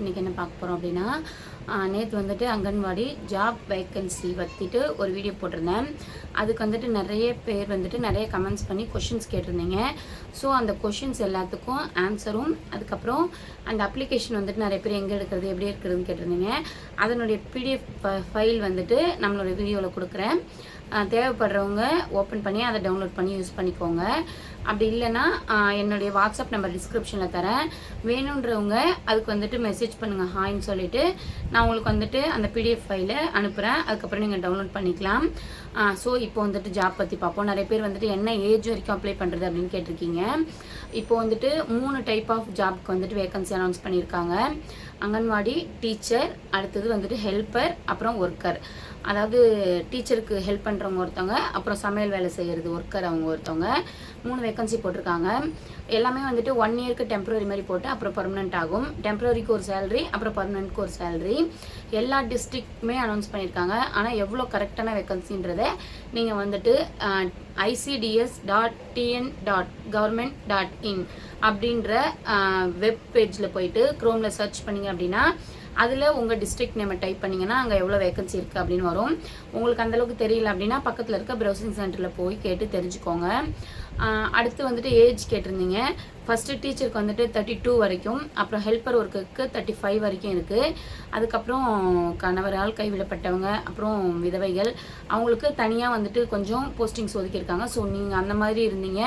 இன்றைக்கி என்ன பார்க்க போகிறோம் அப்படின்னா நேற்று வந்துட்டு அங்கன்வாடி ஜாப் வேக்கன்சி பற்றிட்டு ஒரு வீடியோ போட்டிருந்தேன். அதுக்கு வந்துட்டு நிறைய பேர் வந்துட்டு நிறைய கமெண்ட்ஸ் பண்ணி கொஷின்ஸ் கேட்டிருந்தீங்க. ஸோ அந்த கொஷின்ஸ் எல்லாத்துக்கும் ஆன்சரும் அதுக்கப்புறம் அந்த அப்ளிகேஷன் வந்துட்டு நிறைய பேர் எங்கே எடுக்கிறது எப்படி எடுக்கிறதுன்னு கேட்டிருந்தீங்க. அதனுடைய பிடிஎஃப் ஃபைல் வந்துட்டு நம்மளோட வீடியோவில் கொடுக்குறேன். தேவைப்படுறவங்க ஓப்பன் பண்ணி அதை டவுன்லோட் பண்ணி யூஸ் பண்ணிக்கோங்க. அப்படி இல்லைன்னா என்னுடைய வாட்ஸ்அப் நம்பர் டிஸ்கிரிப்ஷனில் தரேன். வேணுன்றவங்க அதுக்கு வந்துட்டு மெசேஜ் பண்ணுங்கள் ஹாய்ன்னு சொல்லிட்டு. நான் உங்களுக்கு வந்துட்டு அந்த பிடிஎஃப் ஃபைலை அனுப்புகிறேன் அதுக்கப்புறம் நீங்கள் டவுன்லோட் பண்ணிக்கலாம். ஸோ இப்போ வந்துட்டு ஜாப் பற்றி பார்ப்போம். நிறைய பேர் வந்துட்டு என்ன ஏஜ் வரைக்கும் அப்ளை பண்ணுறது அப்படின்னு கேட்டிருக்கீங்க. இப்போ வந்துட்டு மூணு டைப் ஆஃப் ஜாப்க்கு வந்துட்டு வேகன்சி அனௌன்ஸ் பண்ணியிருக்காங்க. அங்கன்வாடி டீச்சர் அடுத்தது வந்துட்டு ஹெல்ப்பர் அப்புறம் ஒர்க்கர் அதாவது டீச்சருக்கு ஹெல்ப் பண்ணுறவங்க ஒருத்தவங்க அப்புறம் சமையல் வேலை செய்கிறது ஒர்க்கர் அவங்க ஒருத்தவங்க மூணு வேக்கன்சி போட்டிருக்காங்க. எல்லாமே வந்துட்டு ஒன் இயர்க்கு டெம்பரரி மாதிரி போட்டு அப்புறம் பர்மனெண்ட் ஆகும். டெம்பரரிக்கு ஒரு சேலரி அப்புறம் பர்மனெண்ட்க்கு ஒரு சேலரி எல்லா டிஸ்ட்ரிக்ட்டுமே அனௌன்ஸ் பண்ணியிருக்காங்க. ஆனால் எவ்வளோ கரெக்டான வேக்கன்சின்றதை நீங்கள் வந்துட்டு ICDS dot TN dot government dot in அப்படின்ற வெப் பேஜில் போயிட்டு க்ரோமில் சர்ச் பண்ணீங்க அப்படின்னா அதில் உங்கள் டிஸ்ட்ரிக்ட் நேமை டைப் பண்ணிங்கன்னா அங்கே எவ்வளோ வேகன்சி இருக்குது அப்படின்னு வரும். உங்களுக்கு அந்தளவுக்கு தெரியல அப்படின்னா பக்கத்தில் இருக்க ப்ரௌசிங் சென்டரில் போய் கேட்டு தெரிஞ்சுக்கோங்க. அடுத்து வந்துட்டு ஏஜ் கேட்டிருந்தீங்க. ஃபஸ்ட்டு டீச்சருக்கு வந்துட்டு தேர்ட்டி டூ வரைக்கும் அப்புறம் ஹெல்ப்பர் ஒர்க்குக்கு தேர்ட்டி ஃபைவ் வரைக்கும் இருக்குது அதுக்கப்புறம் கணவரால் கைவிடப்பட்டவங்க அப்புறம் விதவைகள். அவங்களுக்கு தனியாக வந்துட்டு கொஞ்சம் போஸ்டிங்ஸ் ஒதுக்கியிருக்காங்க. ஸோ நீங்கள் அந்த மாதிரி இருந்தீங்க.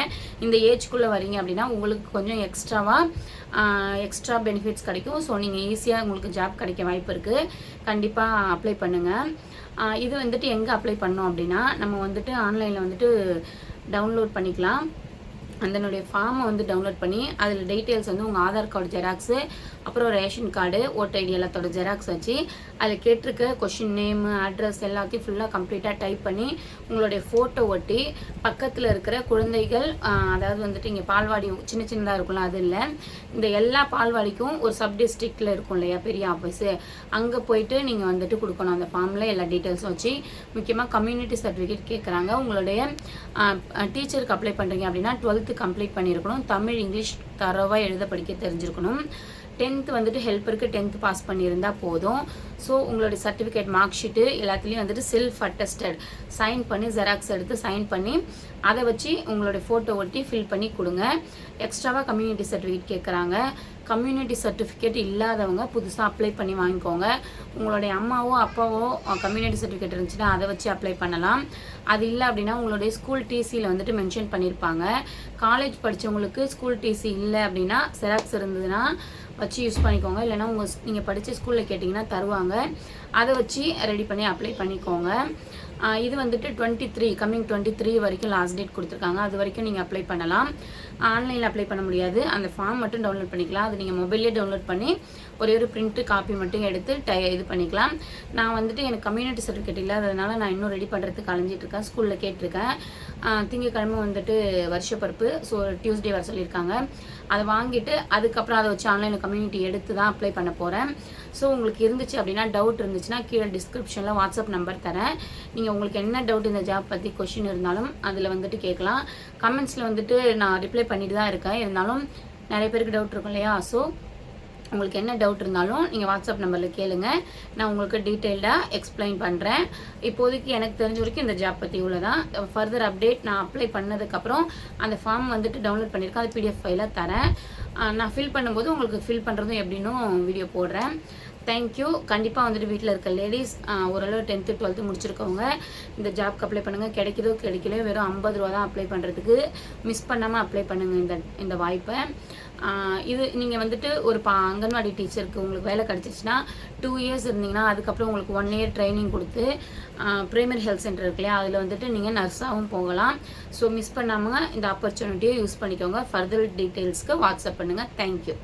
இந்த ஏஜ்குள்ளே வரீங்க அப்படின்னா உங்களுக்கு கொஞ்சம் எக்ஸ்ட்ராவாக எக்ஸ்ட்ரா பெனிஃபிட்ஸ் கிடைக்கும். ஸோ நீங்கள் ஈஸியாக உங்களுக்கு ஜாப் கிடைக்க வாய்ப்பு இருக்குது கண்டிப்பாக அப்ளை பண்ணுங்கள் இது வந்துட்டு எங்கே அப்ளை பண்ணோம் அப்படின்னா நம்ம வந்துட்டு ஆன்லைனில் வந்துட்டு டவுன்லோட் பண்ணிக்கலாம். அதனுடைய ஃபார்மை வந்து டவுன்லோட் பண்ணி அதில் டீட்டெயில்ஸ் வந்து உங்கள் ஆதார் கார்டு ஜெராக்ஸு அப்புறம் ரேஷன் கார்டு ஓட்டர் ஐடி எல்லாத்தோட ஜெராக்ஸ் வச்சு அதில் கேட்டிருக்க கொஷின் நேமு அட்ரஸ் எல்லாத்தையும் ஃபுல்லாக கம்ப்ளீட்டாக டைப் பண்ணி உங்களுடைய ஃபோட்டோ ஒட்டி பக்கத்தில் இருக்கிற குழந்தைகள் அதாவது வந்துட்டு இங்கே பால்வாடி சின்ன சின்னதாக இருக்கும்ல அது இல்லை இந்த எல்லா பால்வாடிக்கும் ஒரு சப் டிஸ்ட்ரிக்டில் இருக்கும் இல்லையா பெரிய ஆஃபீஸு அங்கே போயிட்டு நீங்கள் வந்துட்டு கொடுக்கணும் அந்த ஃபார்மில் எல்லா டீட்டெயில்ஸும் வச்சு முக்கியமாக கம்யூனிட்டி சர்டிஃபிகேட் கேட்குறாங்க உங்களுடைய டீச்சருக்கு அப்ளை பண்ணுறீங்க அப்படின்னா டுவெல்த்து கம்ப்ளீட் பண்ணியிருக்கணும். தமிழ் இங்கிலீஷ் தரவாக எழுத படிக்க தெரிஞ்சிருக்கணும். டென்த்து வந்துட்டு ஹெல்ப்பருக்கு டென்த்து பாஸ் பண்ணியிருந்தால் போதும். ஸோ உங்களுடைய சர்டிஃபிகேட் மார்க் ஷீட்டு எல்லாத்துலேயும் வந்துட்டு செல்ஃப் அட்டஸ்டட் சைன் பண்ணி ஜெராக்ஸ் எடுத்து சைன் பண்ணி அதை வச்சு உங்களுடைய ஃபோட்டோ ஒட்டி ஃபில் பண்ணி கொடுங்க. எக்ஸ்ட்ராவாக கம்யூனிட்டி சர்டிஃபிகேட் கேட்குறாங்க கம்யூனிட்டி சர்டிஃபிகேட் இல்லாதவங்க புதுசாக அப்ளை பண்ணி வாங்கிக்கோங்க. உங்களுடைய அம்மாவோ அப்பாவோ கம்யூனிட்டி சர்டிஃபிகேட் இருந்துச்சுன்னா அதை வச்சு அப்ளை பண்ணலாம். அது இல்லை அப்படின்னா உங்களுடைய ஸ்கூல் டிசியில் வந்துட்டு மென்ஷன் பண்ணியிருப்பாங்க காலேஜ் படித்தவங்களுக்கு ஸ்கூல் டிசி இல்லை அப்படின்னா செராக்ஸ் இருந்ததுன்னா வச்சு யூஸ் பண்ணிக்கோங்க. இல்லைன்னா உங்கள் நீங்கள் படித்த ஸ்கூலில் கேட்டிங்கன்னா தருவாங்க. அதை வச்சு ரெடி பண்ணி அப்ளை பண்ணிக்கோங்க. இது வந்துட்டு twenty three coming twenty three வரைக்கும் லாஸ்ட் டேட் கொடுத்துருக்காங்க. அது வரைக்கும் நீங்கள் அப்ளை பண்ணலாம். ஆன்லைனில் அப்ளை பண்ண முடியாது. அந்த ஃபார்ம் மட்டும் டவுன்லோட் பண்ணிக்கலாம். அது நீங்கள் மொபைல்லே டவுன்லோட் பண்ணி ஒரே ஒரு பிரிண்ட்டு காப்பி மட்டும் எடுத்து டை இது பண்ணிக்கலாம். நான் வந்துட்டு எனக்கு கம்யூனிட்டி சர்டிஃபிகேட் இல்லாததுனால நான் இன்னும் ரெடி பண்ணுறதுக்கு அலைஞ்சிட்டு இருக்கேன் ஸ்கூலில் கேட்டிருக்கேன். திங்கக்கிழமை வந்துட்டு வருஷப்பருப்பு ஸோ டியூஸ்டே வர சொல்லியிருக்காங்க. அதை வாங்கிட்டு அதுக்கப்புறம் அதை வச்சு ஆன்லைனில் கம்யூனிட்டி எடுத்து தான் அப்ளை பண்ண போகிறேன் ஸோ உங்களுக்கு இருந்துச்சு அப்படின்னா டவுட் இருந்துச்சுன்னா கீழே டிஸ்கிரிப்ஷனில் வாட்ஸ்அப் நம்பர் தரேன். நீங்கள் உங்களுக்கு என்ன டவுட் இந்த ஜாப் பற்றி கொஷின் இருந்தாலும் அதில் வந்துட்டு கேட்கலாம். கமெண்ட்ஸில் வந்துட்டு நான் ரிப்ளை பண்ணிட்டு தான் இருக்கேன். இருந்தாலும் நிறைய பேருக்கு டவுட் இருக்கும் இல்லையா? ஸோ உங்களுக்கு என்ன டவுட் இருந்தாலும் நீங்கள் வாட்ஸ்அப் நம்பரில் கேளுங்க. நான் உங்களுக்கு டீட்டெயில்டாக எக்ஸ்பிளைன் பண்ணுறேன் இப்போதைக்கு எனக்கு தெரிஞ்ச வரைக்கும் இந்த ஜாப் பற்றி உள்ளதான் ஃபர்தர் அப்டேட் நான் அப்ளை பண்ணதுக்கப்புறம் அந்த ஃபார்ம் வந்துட்டு டவுன்லோட் பண்ணியிருக்கேன். அது பிடிஎஃப் ஃபைலாக தரேன். நான் ஃபில் பண்ணும்போது உங்களுக்கு ஃபில் பண்ணுறதும் எப்படின்னும் வீடியோ போடுறேன். தேங்க்யூ கண்டிப்பாக வந்துட்டு வீட்டில் இருக்க லேடிஸ் ஓரளவு டென்த்து டுவெல்த்து முடிச்சிருக்கவங்க இந்த ஜாப்க்கு அப்ளை பண்ணுங்கள் கிடைக்குதோ கிடைக்கலையோ வெறும் ஐம்பது ரூபா தான் அப்ளை பண்ணுறதுக்கு மிஸ் பண்ணாமல் அப்ளை பண்ணுங்கள் இந்த இந்த வாய்ப்பை. இது நீங்கள் வந்துட்டு ஒரு பா அங்கன்வாடி டீச்சருக்கு உங்களுக்கு வேலை கிடச்சிச்சின்னா டூ இயர்ஸ் இருந்தீங்கன்னா அதுக்கப்புறம் உங்களுக்கு ஒன் இயர் ட்ரைனிங் கொடுத்து ப்ரைமரி ஹெல்த் சென்டர் இருக்கு இல்லையா? அதில் வந்துட்டு நீங்கள் நர்ஸாகவும் போகலாம். ஸோ மிஸ் பண்ணாமல் இந்த ஆப்பர்ச்சுனிட்டியை யூஸ் பண்ணிக்கோங்க. ஃபர்தர் டீட்டெயில்ஸ்க்கு வாட்ஸ்அப் பண்ணுங்கள் தேங்க்யூ